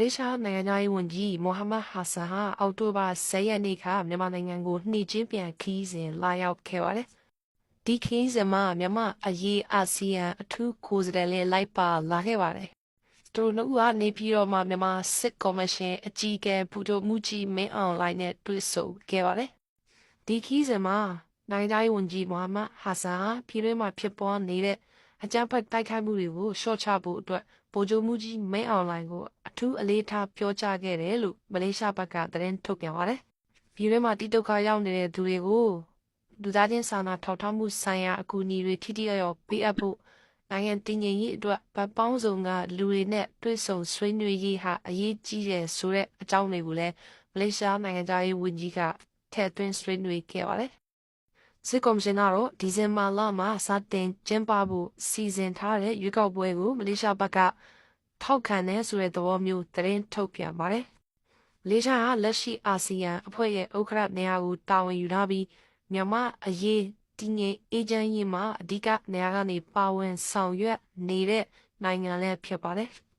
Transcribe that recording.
လေးရှားနိုင်ငံသားရေးဝန်ကြီးမိုဟာမက်ဟာဆန်ဟာအောက်တိုဘာ10ရက်နေ့ကမြန်မာနိုင်ငံကိုနှိချင်းပြန်ခီးစဉ်လာရောက်ခဲ့ပါတယ်။ဒီခီးစဉ်မှာမြန်မာအရေးအာဆီယံအထူးကိုယ်စားလှယ်လိုက်ပါလာခဲ့ပါတယ်။သူတို့ကနေပြီးတော့မှမြန်မာစစ်ကော်မရှင်အကြီးအကဲဘူတိုမူကြီးမင်းအောင်လိုင်းနဲ့တွေ့ဆုံခဲ့ပါတယ်။ဒီခီးစဉ်မှာနိုင်ငံသားရေးဝန်ကြီးမိုဟာမက်ဟာဆန်ဟာပြည်တွင်းမှာဖြစ်ပေါ်နေတဲ့ အကြမ်းဖက်တိုက်ခိုက်မှုတွေကိုရှော့ချဖို့အတွက်ဗိုလ်ချုပ်မှုကြီးမင်းအောင်လှိုင်ကိုအထူးအလေးထားပြောကြားခဲ့တယ်လို့မလေးရှားဘက်ကသတင်းထုတ်ပြန်ပါတယ်။ပြည်တွင်းမှာတိတုခရောက်နေတဲ့သူတွေကိုလူသားချင်းစာနာထောက်ထားမှုဆိုင်ရာအကူအညီတွေထိထိရောက်ရောက်ပေးအပ်ဖို့နိုင်ငံတည်ငြိမ်ရေးအတွက်ဗတ်ပေါင်းစုံကလူတွေနဲ့တွေ့ဆုံဆွေးနွေးရေးဟာအရေးကြီးတယ်ဆိုတဲ့အကြောင်းတွေကိုလည်းမလေးရှားနိုင်ငံသားရေးဝန်ကြီးကထည့်သွင်းဆွေးနွေးခဲ့ပါတယ်။ စစ်ကော်မရှင်ကတော့ဒီဇင်ဘာလမှာစတင်ကျင်းပဖို့စီစဉ်ထားတဲ့ရွေးကောက်ပွဲကိုမလေးရှားဘက်ကထောက်ခံတဲ့ဆိုတဲ့သဘောမျိုးသတင်းထုတ်ပြန်ပါတယ်။မလေးရှားဟာလက်ရှိအာဆီယံအဖွဲ့ရဲ့ဥက္ကဋ္ဌနေရာကိုတာဝန်ယူထားပြီးမြန်မာအရေးတည်ငြိမ်အေးချမ်းရေးမှာအဓိကနေရာကနေပါဝင်ဆောင်ရွက်နေတဲ့နိုင်ငံလည်းဖြစ်ပါတယ်။